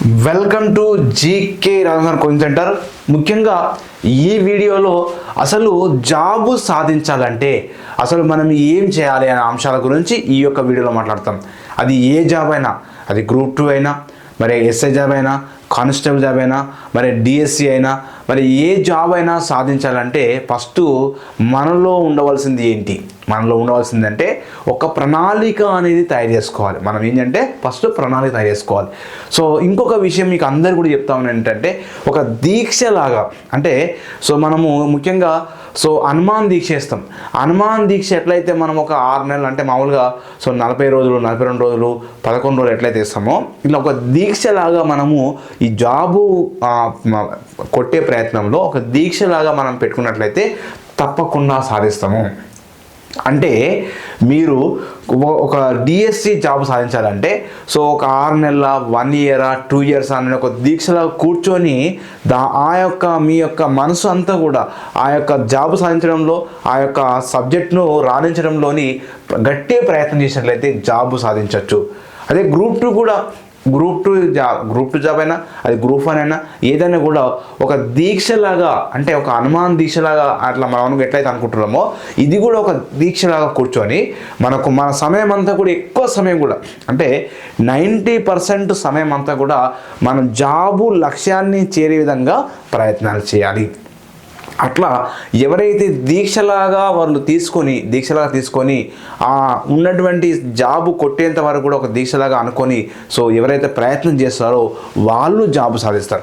Welcome to GK Rajasthan coaching centre ముఖ్యంగా ఈ వీడియోలో అసలు జాబు సాధించాలంటే అసలు మనం ఏం చేయాలి అనే అంశాల గురించి ఈ యొక్క వీడియోలో మాట్లాడతాం. అది ఏ జాబ్ అయినా అది గ్రూప్ టూ అయినా మరి ఎస్ఐ జాబ్ అయినా కానిస్టేబుల్ జాబ్ అయినా మరి డిఎస్సి అయినా మరి ఏ జాబ్ అయినా సాధించాలంటే ఫస్ట్ మనలో ఉండవలసింది ఏంటి? మనలో ఉండవలసింది అంటే ఒక ప్రణాళిక అనేది తయారు చేసుకోవాలి. మనం ఏంటంటే ఫస్ట్ ప్రణాళిక తయారు చేసుకోవాలి. సో ఇంకొక విషయం మీకు అందరు కూడా చెప్తా ఉన్నాను ఏంటంటే ఒక దీక్షలాగా అంటే సో మనము ముఖ్యంగా సో హనుమాన్ దీక్ష ఇస్తాం హనుమాన్ దీక్ష ఎట్లయితే మనం ఒక ఆరు నెలలు అంటే మామూలుగా సో నలభై రోజులు నలభై రెండు రోజులు పదకొండు రోజులు ఎట్లయితే ఇస్తామో ఇట్లా ఒక దీక్షలాగా మనము ఈ జాబు కొట్టే ప్రయత్నంలో ఒక దీక్షలాగా మనం పెట్టుకున్నట్లయితే తప్పకుండా సాధిస్తాము. అంటే మీరు ఒక- డిఎస్సి జాబ్ సాధించాలంటే సో ఒక ఆరు నెలల వన్ ఇయర్ టూ ఇయర్స్ అనే ఒక దీక్షలో కూర్చొని దా ఆ యొక్క మీ యొక్క మనసు అంతా కూడా ఆ యొక్క జాబ్ సాధించడంలో ఆ యొక్క సబ్జెక్ట్ను రాణించడంలోని గట్టి ప్రయత్నం చేసినట్లయితే జాబ్ సాధించవచ్చు అదే గ్రూప్ టూ కూడా group two job group two job అయినా అది గ్రూప్ వన్ అయినా ఏదైనా కూడా ఒక దీక్షలాగా అంటే ఒక హనుమాన్ దీక్షలాగా అట్లా మనం ఎట్లయితే అనుకుంటున్నామో ఇది కూడా ఒక దీక్షలాగా కూర్చొని మనకు మన సమయం అంతా కూడా ఎక్కువ సమయం కూడా అంటే నైంటీ పర్సెంట్ సమయం అంతా కూడా మనం జాబు లక్ష్యాన్ని చేరే విధంగా ప్రయత్నాలు చేయాలి. అట్లా ఎవరైతే దీక్షలాగా వాళ్ళు తీసుకొని దీక్షలాగా తీసుకొని ఆ ఉన్నటువంటి జాబు కొట్టేంత వరకు కూడా ఒక దీక్షలాగా అనుకొని సో ఎవరైతే ప్రయత్నం చేస్తారో వాళ్ళు జాబు సాధిస్తారు.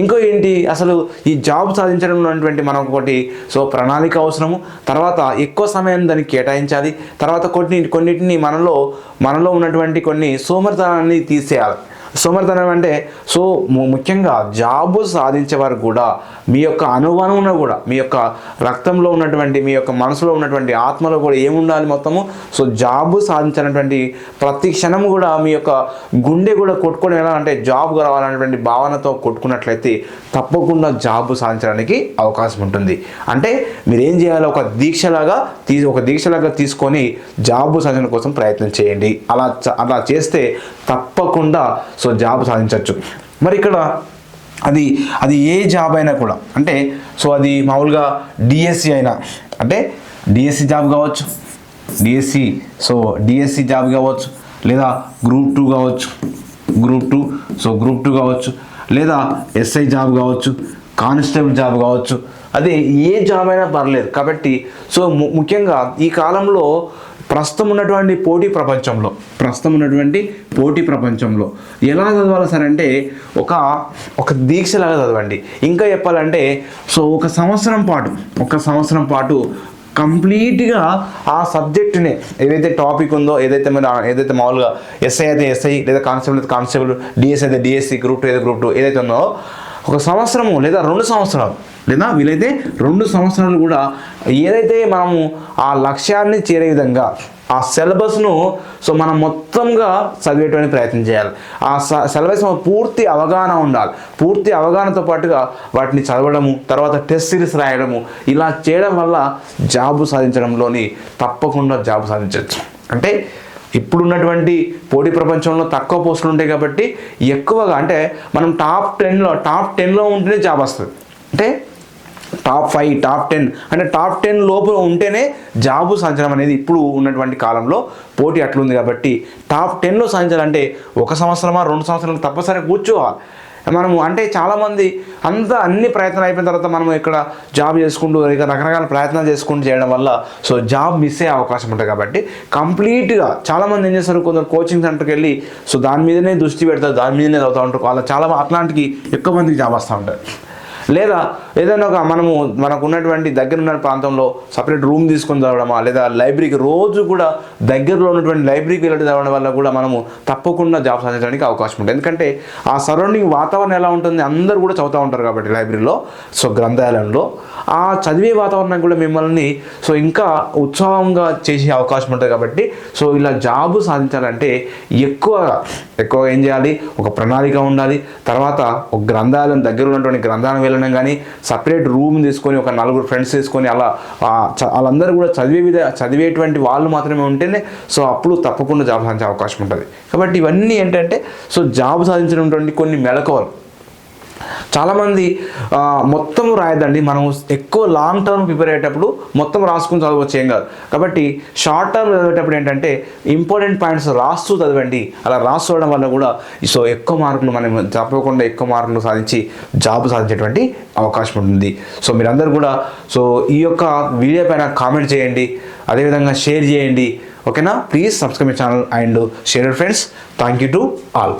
ఇంకో ఏంటి? అసలు ఈ జాబ్ సాధించడం ఉన్నటువంటి మనం ఒకటి సో ప్రణాళిక అవసరము. తర్వాత ఎక్కువ సమయం దానికి కేటాయించాలి. తర్వాత కొన్ని కొన్నిటిని మనలో మనలో ఉన్నటువంటి కొన్ని సోమరితనాన్ని తీసేయాలి. సోమరితనం అంటే సో ము- ముఖ్యంగా జాబు సాధించే వారు కూడా మీ యొక్క అనువనువున కూడా మీ యొక్క రక్తంలో ఉన్నటువంటి మీ యొక్క మనసులో ఉన్నటువంటి ఆత్మలో కూడా ఏముండాలి మొత్తము? సో జాబు సాధించినటువంటి ప్రతి క్షణం కూడా మీ యొక్క గుండె కూడా కొట్టుకొని ఎలా అంటే జాబ్ రావాలనేటువంటి భావనతో కొట్టుకున్నట్లయితే తప్పకుండా జాబ్ సాధించడానికి అవకాశం ఉంటుంది. అంటే మీరు ఏం చేయాలి ఒక దీక్షలాగా తీ ఒక దీక్షలాగా తీసుకొని జాబ్ సాధన కోసం ప్రయత్నం చేయండి. అలా అలా చేస్తే తప్పకుండా సో జాబ్ సాధించవచ్చు. మరి ఇక్కడ అది అది ఏ జాబ్ అయినా కూడా అంటే సో అది మామూలుగా డిఎస్సి అయినా అంటే డిఎస్సి జాబ్ కావచ్చు డిఎస్సి సో డిఎస్సి జాబ్ కావచ్చు లేదా గ్రూప్ టూ కావచ్చు group two so group two కావచ్చు లేదా ఎస్ఐ జాబ్ కావచ్చు కానిస్టేబుల్ జాబ్ కావచ్చు అదే ఏ జాబ్ అయినా పర్లేదు. కాబట్టి సో ము- ముఖ్యంగా ఈ కాలంలో ప్రస్తుతం ఉన్నటువంటి పోటీ ప్రపంచంలో. ప్రస్తుతం ఉన్నటువంటి పోటీ ప్రపంచంలో. ఎలా చదవాలి సార్ అంటే ఒక ఒక దీక్షలాగా చదవండి. ఇంకా చెప్పాలంటే సో ఒక సంవత్సరం పాటు ఒక సంవత్సరం పాటు కంప్లీట్గా ఆ సబ్జెక్టునే ఏదైతే టాపిక్ ఉందో ఏదైతే మీరు ఏదైతే మామూలుగా ఎస్ఐ అయితే ఎస్ఐ లేదా కానిస్టేబుల్ అయితే కానిస్టేబుల్ డిఎస్ అయితే డిఎస్సి గ్రూప్ టూ అయితే గ్రూప్ టూ ఏదైతే ఉందో ఒక సంవత్సరము లేదా రెండు సంవత్సరాలు లేదా వీలైతే రెండు సంవత్సరాలు కూడా ఏదైతే మనము ఆ లక్ష్యాన్ని చేరే విధంగా ఆ సిలబస్ను సో మనం మొత్తంగా చదివేటువంటి ప్రయత్నం చేయాలి. ఆ స- సిలబస్ పూర్తి అవగాహన ఉండాలి. పూర్తి అవగాహనతో పాటుగా వాటిని చదవడము తర్వాత టెస్ట్ సిరీస్ రాయడము ఇలా చేయడం వల్ల జాబు సాధించడంలోని తప్పకుండా జాబు సాధించవచ్చు. అంటే ఇప్పుడున్నటువంటి పోటీ ప్రపంచంలో తక్కువ పోస్టులు ఉంటాయి కాబట్టి ఎక్కువగా అంటే మనం టాప్ టెన్లో టాప్ టెన్లో ఉంటేనే జాబ్ వస్తుంది. అంటే టాప్ ఫైవ్ టాప్ టెన్ అంటే టాప్ టెన్ లోపల ఉంటేనే జాబు సాధించడం అనేది ఇప్పుడు ఉన్నటువంటి కాలంలో పోటీ అట్లుంది కాబట్టి టాప్ టెన్లో సాధించాలంటే ఒక సంవత్సరమా రెండు సంవత్సరాలు తప్పనిసరిగా కూర్చోవాలి. మనము అంటే చాలామంది అంతా అన్ని ప్రయత్నాలు అయిపోయిన తర్వాత మనం ఇక్కడ జాబ్ చేసుకుంటూ ఇక రకరకాల ప్రయత్నాలు చేసుకుంటూ చేయడం వల్ల సో జాబ్ మిస్ అయ్యే అవకాశం ఉంటుంది కాబట్టి కంప్లీట్గా చాలామంది ఏం చేస్తారు? కొందరు కోచింగ్ సెంటర్కి వెళ్ళి సో దాని మీదనే దృష్టి పెడతారు దాని మీదనే చదువుతూ ఉంటారు. వాళ్ళ చాలా అట్లాంటికి ఎక్కువ మందికి జాబ్ వస్తూ ఉంటారు. లేదా ఏదైనా ఒక మనము మనకు ఉన్నటువంటి దగ్గర ఉన్న ప్రాంతంలో సపరేట్ రూమ్ తీసుకొని చదవడమా లేదా లైబ్రరీకి రోజు కూడా దగ్గరలో ఉన్నటువంటి లైబ్రరీకి వెళ్ళి చదవడం వల్ల కూడా మనము తప్పకుండా జాబ్ సాధించడానికి అవకాశం ఉంటుంది. ఎందుకంటే ఆ సరౌండింగ్ వాతావరణం ఎలా ఉంటుంది అందరూ కూడా చదువుతూ ఉంటారు కాబట్టి లైబ్రరీలో సో గ్రంథాలయంలో. ఆ చదివే వాతావరణం కూడా మిమ్మల్ని సో ఇంకా ఉత్సాహంగా చేసే అవకాశం ఉంటుంది కాబట్టి సో ఇలా జాబ్ సాధించాలంటే ఎక్కువగా ఎక్కువ ఏం చేయాలి? ఒక ప్రణాళిక ఉండాలి. తర్వాత ఒక గ్రంథాలయం దగ్గర ఉన్నటువంటి గ్రంథాలయం వెళ్ళడం కానీ సపరేట్ రూమ్ తీసుకొని ఒక నలుగురు ఫ్రెండ్స్ తీసుకొని అలా వాళ్ళందరూ కూడా చదివే విధ చదివేటువంటి వాళ్ళు మాత్రమే ఉంటేనే సో అప్పుడు తప్పకుండా జాబ్ సాధించే అవకాశం ఉంటుంది. కాబట్టి ఇవన్నీ ఏంటంటే సో జాబ్ సాధించినటువంటి కొన్ని మెలకువలు చాలామంది మొత్తం రాయదండి మనం ఎక్కువ లాంగ్ టర్మ్ ప్రిపేర్ అయ్యేటప్పుడు మొత్తం రాసుకుని చదవచ్చు ఏం కాదు. కాబట్టి షార్ట్ టర్మ్ చదివేటప్పుడు ఏంటంటే ఇంపార్టెంట్ పాయింట్స్ రాస్తూ చదవండి. అలా రాసుకోవడం వల్ల కూడా సో ఎక్కువ మార్కులు మనం తప్పకుండా ఎక్కువ మార్కులు సాధించి జాబ్ సాధించేటువంటి అవకాశం ఉంటుంది. సో మీరందరూ కూడా సో ఈ యొక్క వీడియో పైన కామెంట్ చేయండి. అదేవిధంగా షేర్ చేయండి. ఓకేనా? Please subscribe my channel and share friends thank you to all